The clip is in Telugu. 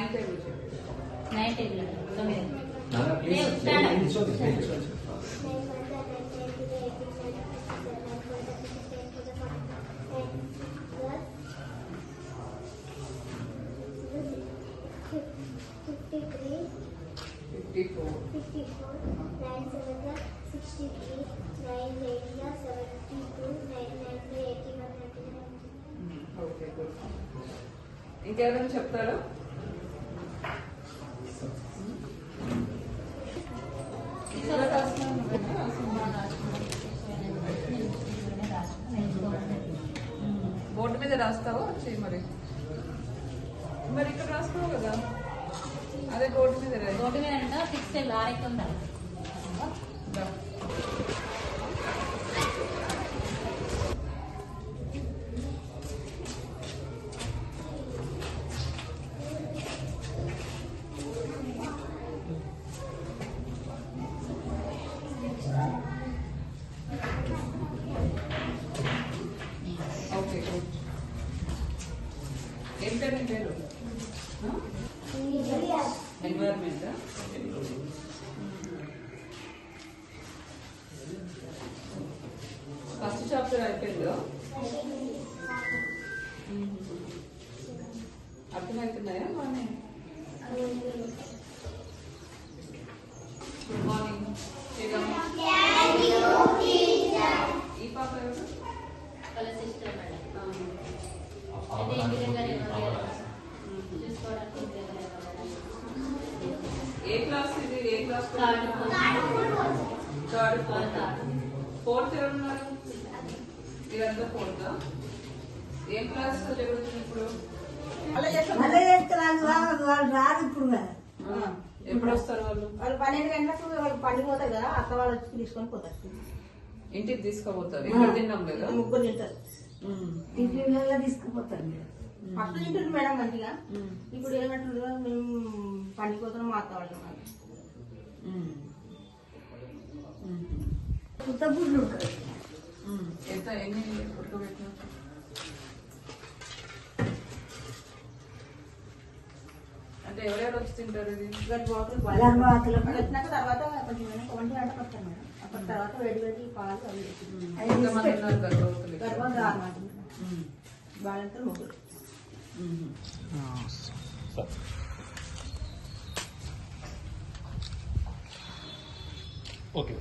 నైన్ టేబుల్ చెప్పు నైన్ టేబుల్ తొమ్మిది నాన్న ప్లీజ్ లేవు, stand up. నిల్చోండి, నిల్చోండి. Fifty-three, fifty four fifty-four, nine seven, sixty-three, nine eight, seventy-two, nine nine, eighty-one, ninety-nine. Okay good ఇంకేమైనా చెప్తారా మీద రాస్తావా? వచ్చి మరి. మరి ఇక్కడ రాస్తావు కదా? అదే బోర్డు మీద. రోడ్డు మీద అంట సిక్స్ టేబుల్ ఆరెక్కి ఉండాలి. ఏం పేరు నీ పేరు? ఎన్వైర్మెంట్ ఫస్ట్ చాప్టర్ అయిపోయిందో. అర్థమవుతున్నాయా? మార్నింగ్. గుడ్ మార్నింగ్ ఈ పాప ఎవరు? వాళ్ళ సిస్టర్ మేడం. అయితే ఏ క్లాస్ ఇది? ఏ class third fourth. Fourth fourth ఎవరున్నారు? ఇదంతా ఫోర్త్ ఏం క్లాస్ ఇప్పుడు? వాళ్ళు రారు ఇప్పుడు కదా. ఎప్పుడు వస్తారు వాళ్ళు? వాళ్ళు పన్నెండు గంటలకు వాళ్ళు పండుగ పోతారు కదా అక్క వాళ్ళు వచ్చి తీసుకొని పోతారు. ఇంటికి తీసుకుపోతారు. ఇక్కడ తిన్నాం లేదా ముగ్గురు తింటారు. టిఫిన్లలో తీసుకుపోతారు ఫస్ట్ తింటారు మేడం మంచిగా. ఇప్పుడు ఏమంటారు మేము పండుగ పోతున్నాం మా అక్క వాళ్ళు ఉన్నారు. ఉమ్, ఉమ్, కొత్త ఉమ్. ఎంత? ఎన్ని ఉడకబెట్టినా? అంటే ఎవరెవరు వచ్చి తింటారు ఇది? తర్వాత కొంచెం వంటి గంటకు వస్తాను మేడం. అప్పటి తర్వాత వేడి వేడి పాలు అవి? గర్భం రామాట ఉమ్, బాలంతా ముగ్గురు Mm -hmm. Okay.